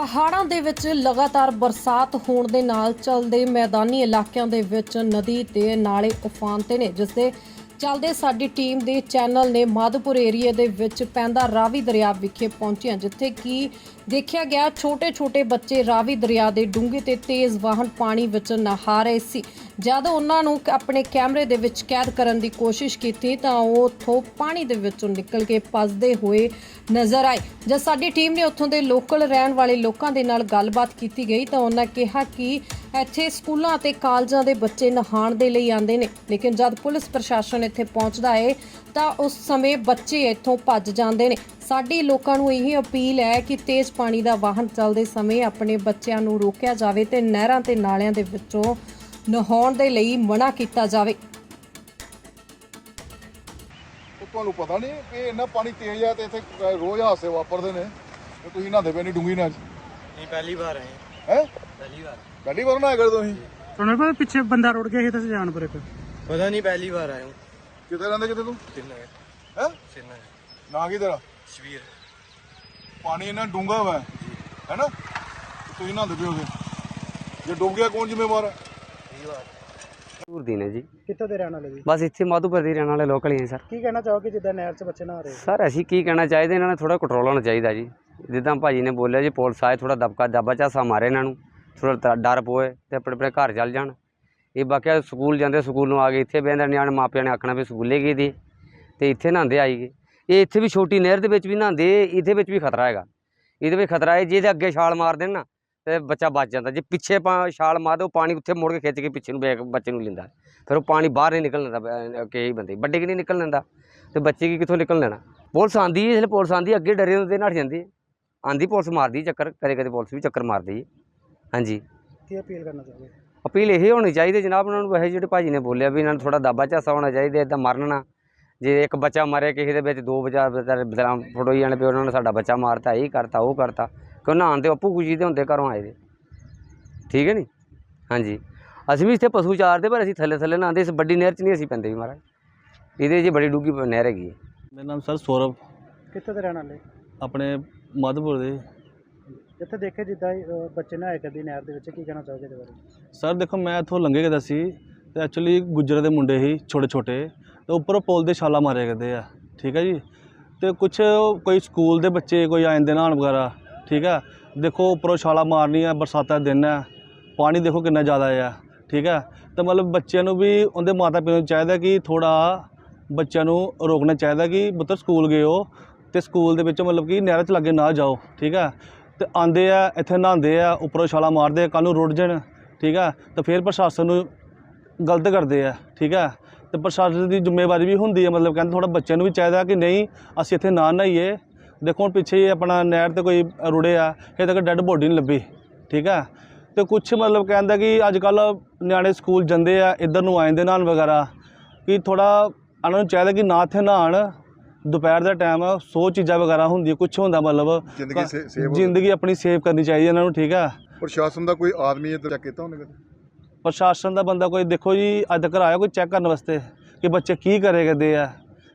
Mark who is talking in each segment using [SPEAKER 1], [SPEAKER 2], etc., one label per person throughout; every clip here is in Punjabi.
[SPEAKER 1] ਪਹਾੜਾਂ ਦੇ ਵਿੱਚ ਲਗਾਤਾਰ ਬਰਸਾਤ ਹੋਣ ਦੇ ਨਾਲ ਚਲਦੇ ਮੈਦਾਨੀ ਇਲਾਕਿਆਂ ਦੇ ਵਿੱਚ ਨਦੀ ਤੇ ਨਾਲੇ ਉਫਾਨ ਤੇ ਨੇ, ਜਿਸ ਦੇ ਚੱਲਦੇ ਸਾਡੀ ਟੀਮ ਦੇ ਚੈਨਲ ਨੇ ਮਾਧੋਪੁਰ ਏਰੀਆ ਦੇ ਵਿੱਚ ਪੈਂਦਾ ਰਾਵੀ ਦਰਿਆ ਵਿਖੇ ਪਹੁੰਚਿਆ, ਜਿੱਥੇ ਕਿ ਦੇਖਿਆ ਗਿਆ ਛੋਟੇ-ਛੋਟੇ ਬੱਚੇ ਰਾਵੀ ਦਰਿਆ ਦੇ ਡੂੰਘੇ ਤੇ ਤੇਜ਼ ਵਾਹਨ ਪਾਣੀ ਵਿੱਚ ਨਹਾ ਰਹੇ ਸੀ। ਜਦ ਉਹਨਾਂ ਨੂੰ ਆਪਣੇ ਕੈਮਰੇ ਦੇ ਵਿੱਚ ਕੈਦ ਕਰਨ ਦੀ ਕੋਸ਼ਿਸ਼ ਕੀਤੀ ਤਾਂ ਉਹ ਉੱਥੋਂ ਪਾਣੀ ਦੇ ਵਿੱਚੋਂ ਨਿਕਲ ਕੇ ਭੱਜਦੇ ਹੋਏ ਨਜ਼ਰ ਆਏ। ਜਦ ਸਾਡੀ ਟੀਮ ਨੇ ਉੱਥੋਂ ਦੇ ਲੋਕਲ ਰਹਿਣ ਵਾਲੇ ਲੋਕਾਂ ਦੇ ਨਾਲ ਗੱਲਬਾਤ ਕੀਤੀ ਗਈ ਤਾਂ ਉਹਨਾਂ ਕਿਹਾ ਕਿ ਇੱਥੇ ਸਕੂਲਾਂ ਅਤੇ ਕਾਲਜਾਂ ਦੇ ਬੱਚੇ ਨਹਾਉਣ ਦੇ ਲਈ ਆਉਂਦੇ ਨੇ। ਲੇਕਿਨ ਜਦ ਪੁਲਿਸ ਪ੍ਰਸ਼ਾਸਨ ਇੱਥੇ ਪਹੁੰਚਦਾ ਹੈ ਤਾਂ ਉਸ ਸਮੇਂ ਬੱਚੇ ਇੱਥੋਂ ਭੱਜ ਜਾਂਦੇ ਨੇ। ਸਾਡੀ ਲੋਕਾਂ ਨੂੰ ਇਹ ਅਪੀਲ ਹੈ ਕਿ ਤੇਜ਼ ਪਾਣੀ ਦਾ ਵਾਹਨ ਚੱਲਦੇ ਸਮੇਂ ਆਪਣੇ ਬੱਚਿਆਂ ਨੂੰ ਰੋਕਿਆ ਜਾਵੇ ਤੇ ਨਹਿਰਾਂ ਤੇ ਨਾਲਿਆਂ ਦੇ ਵਿੱਚੋਂ ਨਹਾਉਣ ਦੇ ਲਈ ਮਨਾ ਕੀਤਾ ਜਾਵੇ।
[SPEAKER 2] ਤੇ ਤੁਹਾਨੂੰ ਪਤਾ ਨਹੀਂ ਕਿ ਇੰਨਾ ਪਾਣੀ ਤੇਜ਼ ਆ ਤੇ ਇੱਥੇ ਰੋਜ਼ ਹਾਦਸੇ ਵਾਪਰਦੇ ਨੇ। ਤੇ ਤੁਸੀਂ ਨਹਾਉਂਦੇ ਪਏ ਨਹੀਂ ਡੂੰਗੀ ਨਾਲ
[SPEAKER 3] ਨਹੀਂ ਪਹਿਲੀ ਵਾਰ ਆਏ
[SPEAKER 2] ਹੈ?
[SPEAKER 3] ਪਹਿਲੀ ਵਾਰ।
[SPEAKER 2] ਪਹਿਲੀ ਵਾਰ ਨਹਾਇਆ ਕਰ ਤੁਸੀਂ?
[SPEAKER 4] ਤੁਹਾਨੂੰ ਪਤਾ ਪਿੱਛੇ ਬੰਦਾ ਰੁੜ ਗਿਆ ਸੀ ਤਾਂ ਜਾਨਪੁਰ ਇੱਕ।
[SPEAKER 3] ਪਤਾ ਨਹੀਂ ਪਹਿਲੀ ਵਾਰ ਆਇਆ ਹੂੰ।
[SPEAKER 2] ਕਿੱਥੇ ਰਹਿੰਦੇ ਕਿਤੇ ਤੂੰ?
[SPEAKER 3] ਸਿੰਨਗਰ
[SPEAKER 2] ਹੈ?
[SPEAKER 3] ਸਿੰਨਗਰ
[SPEAKER 2] ਨਾ ਕੀ ਤੇਰਾ?
[SPEAKER 3] ਸ਼ਵੀਰ।
[SPEAKER 2] ਪਾਣੀ ਇੰਨਾ ਡੂੰਗਾ ਵਾ ਹੈ ਨਾ? ਤੁਸੀਂ ਨਹਾਉਂਦੇ ਉਹਦੇ। ਜੇ ਡੁੱਬ ਗਿਆ ਕੌਣ ਜ਼ਿੰਮੇਵਾਰ ਹੈ
[SPEAKER 5] ਦੂਰ ਦੀ ਨੇ ਜੀ।
[SPEAKER 4] ਕਿੱਥੋਂ ਦੇ ਰਹਿਣ ਵਾਲੇ ਜੀ?
[SPEAKER 5] ਬਸ ਇੱਥੇ ਮਾਧੋਪੁਰ ਦੇ ਰਹਿਣ ਵਾਲੇ ਲੋਕਲ ਹੀ ਹੈ ਸਰ।
[SPEAKER 4] ਕੀ ਕਹਿਣਾ ਚਾਹੋਗੇ ਜਿੱਦਾਂ ਨਹਿਰ 'ਚ ਬੱਚੇ ਨਹਾ ਰਹੇ
[SPEAKER 5] ਸਰ ਅਸੀਂ ਕੀ ਕਹਿਣਾ ਚਾਹੀਦੇ ਇਹਨਾਂ ਨੇ ਥੋੜਾ ਕੰਟਰੋਲ ਹੋਣਾ ਚਾਹੀਦਾ ਜੀ। ਜਿੱਦਾਂ ਭਾਜੀ ਨੇ ਬੋਲਿਆ ਜੀ ਪੁਲਿਸ ਆਏ ਥੋੜਾ ਦਬਕਾ ਦਾਬਾ ਝਾਸਾ ਮਾਰੇ ਇਹਨਾਂ ਨੂੰ। ਥੋੜਾ ਡਰ ਪੋਏ ਤੇ ਆਪਣੇ ਆਪਣੇ ਘਰ ਚੱਲ ਜਾਣ। ਇਹ ਬਾਕੀ ਸਕੂਲ ਜਾਂਦੇ ਸਕੂਲ ਨੂੰ ਆ ਗਏ ਇੱਥੇ ਬਹਿੰਦੇ ਨਿਆਣੇ ਮਾਪਿਆਂ ਨੇ ਆਖਣਾ ਵੀ ਸਕੂਲੇ ਗਏ ਦੀ। ਤੇ ਇੱਥੇ ਨਹਾਉਂਦੇ ਆਈ ਗਏ ਇਹ ਇੱਥੇ ਵੀ ਛੋਟੀ ਨਹਿਰ ਦੇ ਵਿੱਚ ਵੀ ਨਹਾਉਂਦੇ ਇਹਦੇ ਵਿੱਚ ਵੀ ਖਤਰਾ ਹੈਗਾ। ਇਹਦੇ ਵਿੱਚ ਖਤਰਾ ਹੈ ਜੇ ਅੱਗੇ ਛਾਲ ਮਾਰ ਦੇਣ ਨਾ ਤੇ ਬੱਚਾ ਬਚ ਜਾਂਦਾ। ਜੇ ਪਿੱਛੇ ਪਾ ਛਾਲ ਮਾਰ ਦੇ ਉਹ ਪਾਣੀ ਉੱਥੇ ਮੁੜ ਕੇ ਖਿੱਚ ਕੇ ਪਿੱਛੇ ਨੂੰ ਬੈਕ ਬੱਚੇ ਨੂੰ ਲੈਂਦਾ। ਫਿਰ ਉਹ ਪਾਣੀ ਬਾਹਰ ਨਹੀਂ ਨਿਕਲਣ ਦਿੰਦਾ ਕਈ ਬੰਦੇ ਵੱਡੇ ਕਿ ਨਹੀਂ ਨਿਕਲਣ ਦਿੰਦਾ। ਤੇ ਬੱਚੇ ਕੀ ਕਿੱਥੋਂ ਨਿਕਲ ਲੈਣਾ? ਪੁਲਿਸ ਆਂਦੀ ਹੈ ਜਿਹੜੇ ਪੁਲਿਸ ਆਂਦੀ ਅੱਗੇ ਡਰੇ ਹੁੰਦੇ ਨੱਠ ਜਾਂਦੀ ਆਂਦੀ ਪੁਲਿਸ ਮਾਰਦੀ ਚੱਕਰ ਕਦੇ ਕਦੇ ਪੁਲਿਸ ਵੀ ਚੱਕਰ ਮਾਰਦੀ ਹੈ ਹਾਂਜੀ।
[SPEAKER 4] ਕੀ ਅਪੀਲ ਕਰਨਾ ਚਾਹੋਗੇ?
[SPEAKER 5] ਅਪੀਲ ਇਹ ਹੋਣੀ ਚਾਹੀਦੀ ਜਨਾਬ ਉਹਨਾਂ ਨੂੰ ਵੈਸੇ ਜਿਹੜੇ ਭਾਜੀ ਨੇ ਬੋਲਿਆ ਵੀ ਇਹਨਾਂ ਨੂੰ ਥੋੜਾ ਦਾਬਾ ਝਾਸਾ ਹੋਣਾ ਚਾਹੀਦਾ ਇਦਾਂ ਮਰਨ। ਨਾ ਜੇ ਇੱਕ ਬੱਚਾ ਮਰੇ ਕਿਸੇ ਦੇ ਵਿੱਚ ਦੋ ਬੱਚਾ ਬਦਲਾਂ ਫੋਟੋ ਜਾਣੇ ਵੀ ਉਹਨਾਂ ਨੇ ਸਾਡਾ ਬੱਚਾ ਮਾਰਤਾ ਇਹ ਕਰਤਾ ਉਹ ਕਰਤਾ। ਕਿਉਂ ਨਹਾਉਣ ਤੇ ਆਪੂ ਖੁਸ਼ੀ ਦੇ ਹੁੰਦੇ ਘਰੋਂ ਆਏ ਦੇ। ਠੀਕ ਹੈ ਨੀ? ਹਾਂਜੀ। ਅਸੀਂ ਵੀ ਇੱਥੇ ਪਸ਼ੂ ਚਾਰਦੇ ਪਰ ਅਸੀਂ ਥੱਲੇ ਥੱਲੇ ਨਹਾਉਂਦੇ ਇਸ ਵੱਡੀ ਨਹਿਰ 'ਚ ਨਹੀਂ ਅਸੀਂ ਪੈਂਦੇ ਵੀ ਮਹਾਰਾਜ। ਇਹਦੇ ਜੀ ਬੜੀ ਡੂੰਗੀ ਨਹਿਰ ਹੈਗੀ ਹੈ।
[SPEAKER 6] ਮੇਰਾ ਨਾਮ ਸਰ ਸੌਰਵ।
[SPEAKER 4] ਕਿੱਥੋਂ ਦੇ ਰਹਿਣ ਵਾਲੇ?
[SPEAKER 6] ਆਪਣੇ ਮਾਧੋਪੁਰ ਦੇ।
[SPEAKER 4] ਇੱਥੇ ਦੇਖੇ ਜਿੱਦਾਂ ਬੱਚੇ ਨਹਾਏ ਕਰਦੀ ਨਹਿਰ ਦੇ ਵਿੱਚ ਕੀ ਕਹਿਣਾ ਚਾਹੋਗੇ ਇਹਦੇ ਬਾਰੇ?
[SPEAKER 6] ਸਰ ਦੇਖੋ ਮੈਂ ਇੱਥੋਂ ਲੰਘੇ ਕਰਦਾ ਸੀ ਤੇ ਐਕਚੁਅਲੀ ਗੁੱਜਰ ਦੇ ਮੁੰਡੇ ਹੀ ਛੋਟੇ ਛੋਟੇ ਤੇ ਉੱਪਰੋਂ ਪੁਲ ਦੇ ਛਾਲਾ ਮਾਰੇ ਕਰਦੇ ਆ। ਠੀਕ ਹੈ ਜੀ? ਤੇ ਕੁਝ ਕੋਈ ਸਕੂਲ ਦੇ ਬੱਚੇ ਕੋਈ ਆ ਜਾਂਦੇ ਨਹਾਉਣ ਵਗੈਰਾ ਠੀਕ ਹੈ? ਦੇਖੋ, ਉੱਪਰੋਂ ਛਾਲਾ ਮਾਰਨੀ ਆ ਬਰਸਾਤਾਂ ਦਾ ਦਿਨ ਹੈ। ਪਾਣੀ ਦੇਖੋ ਕਿੰਨਾ ਜ਼ਿਆਦਾ ਆ, ਠੀਕ ਹੈ? ਤਾਂ ਮਤਲਬ ਬੱਚਿਆਂ ਨੂੰ ਵੀ ਉਹਦੇ ਮਾਤਾ ਪਿਤਾ ਨੂੰ ਚਾਹੀਦਾ ਕਿ ਥੋੜਾ ਬੱਚਿਆਂ ਨੂੰ ਰੋਕਣਾ ਚਾਹੀਦਾ ਕਿ ਪੁੱਤਰ ਸਕੂਲ ਗਏ ਹੋ ਤੇ ਸਕੂਲ ਦੇ ਵਿੱਚ ਮਤਲਬ ਕਿ ਨਹਿਰਾਂ 'ਚ ਲੱਗੇ ਨਾ ਜਾਓ, ਠੀਕ ਹੈ? ਤੇ ਆਂਦੇ ਆ, ਇੱਥੇ ਨਹਾਉਂਦੇ ਆ, ਉੱਪਰੋਂ ਛਾਲਾ ਮਾਰਦੇ ਆ ਕੱਲ ਨੂੰ ਰੁੜ ਜਾਣ, ਠੀਕ ਆ ਤਾਂ ਫਿਰ ਪ੍ਰਸ਼ਾਸਨ ਨੂੰ ਗਲਤ ਕਰਦੇ ਆ, ਠੀਕ ਆ ਤੇ ਪ੍ਰਸ਼ਾਸਨ ਦੀ ਜ਼ਿੰਮੇਵਾਰੀ ਵੀ ਹੁੰਦੀ ਹੈ, ਮਤਲਬ ਕਹਿੰਦੇ ਥੋੜਾ ਬੱਚਿਆਂ ਨੂੰ ਵੀ ਚਾਹੀਦਾ ਕਿ ਨਹੀਂ, ਅਸੀਂ ਇੱਥੇ ਨਾ ਨਹਾਈਏ ਦੇਖੋ ਹੁਣ ਪਿੱਛੇ ਆਪਣਾ ਨਹਿਰ ਤੇ ਕੋਈ ਰੁੜੇ ਆ ਹਜੇ ਤੱਕ ਡੈੱਡ ਬੋਡੀ ਨਹੀਂ ਲੱਭੀ ਠੀਕ ਆ? ਤੇ ਕੁਝ ਮਤਲਬ ਕਹਿੰਦਾ ਕਿ ਅੱਜ ਕੱਲ ਨਿਆਣੇ ਸਕੂਲ ਜਾਂਦੇ ਆ ਇੱਧਰ ਨੂੰ ਆ ਜਾਂਦੇ ਨਹਾਉਣ ਵਗੈਰਾ ਕਿ ਥੋੜਾ ਉਹਨਾਂ ਨੂੰ ਚਾਹੀਦਾ ਕਿ ਨਾ ਇੱਥੇ ਨਹਾਉਣ ਦੁਪਹਿਰ ਦਾ ਟਾਈਮ ਆ ਸੌ ਚੀਜ਼ਾਂ ਵਗੈਰਾ ਹੁੰਦੀਆਂ ਕੁਝ ਹੁੰਦਾ ਮਤਲਬ।
[SPEAKER 2] ਜ਼ਿੰਦਗੀ
[SPEAKER 6] ਆਪਣੀ ਸੇਵ ਕਰਨੀ ਚਾਹੀਦੀ ਇਹਨਾਂ ਨੂੰ ਠੀਕ ਆ?
[SPEAKER 2] ਪ੍ਰਸ਼ਾਸਨ ਦਾ ਕੋਈ ਆਦਮੀ ਇੱਧਰ ਚੈੱਕ ਕੀਤਾ ਉਹਨੇ ਕਦੇ?
[SPEAKER 6] ਪ੍ਰਸ਼ਾਸਨ ਦਾ ਬੰਦਾ ਕੋਈ ਦੇਖੋ ਜੀ ਅੱਜ ਤੱਕ ਆਇਆ ਕੋਈ ਚੈੱਕ ਕਰਨ ਵਾਸਤੇ ਕਿ ਬੱਚੇ ਕੀ ਕਰੇ ਕਰਦੇ ਆ?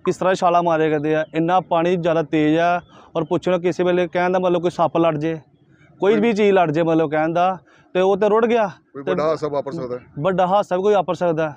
[SPEAKER 6] ਕਿਸ ਤਰ੍ਹਾਂ ਛਾਲਾ ਮਾਰੇ ਕਰਦੇ ਆ ਇੰਨਾ ਪਾਣੀ ਜ਼ਿਆਦਾ ਤੇਜ਼ ਆ ਔਰ ਪੁੱਛਣਾ ਕਿਸੇ ਵੇਲੇ ਕਹਿਣ ਦਾ ਮਤਲਬ ਕੋਈ ਸੱਪ ਲੜ ਜੇ ਕੋਈ ਵੀ ਚੀਜ਼ ਲੜ ਜੇ ਮਤਲਬ ਕਹਿਣ ਦਾ ਤੇ ਉਹ ਤੇ ਰੁੜ ਗਿਆ
[SPEAKER 2] ਕੋਈ ਵੱਡਾ ਹਾਦਸਾ ਵਾਪਰ ਸਕਦਾ
[SPEAKER 6] ਵੱਡਾ ਹਾਦਸਾ ਵੀ ਕੋਈ ਵਾਪਰ ਸਕਦਾ।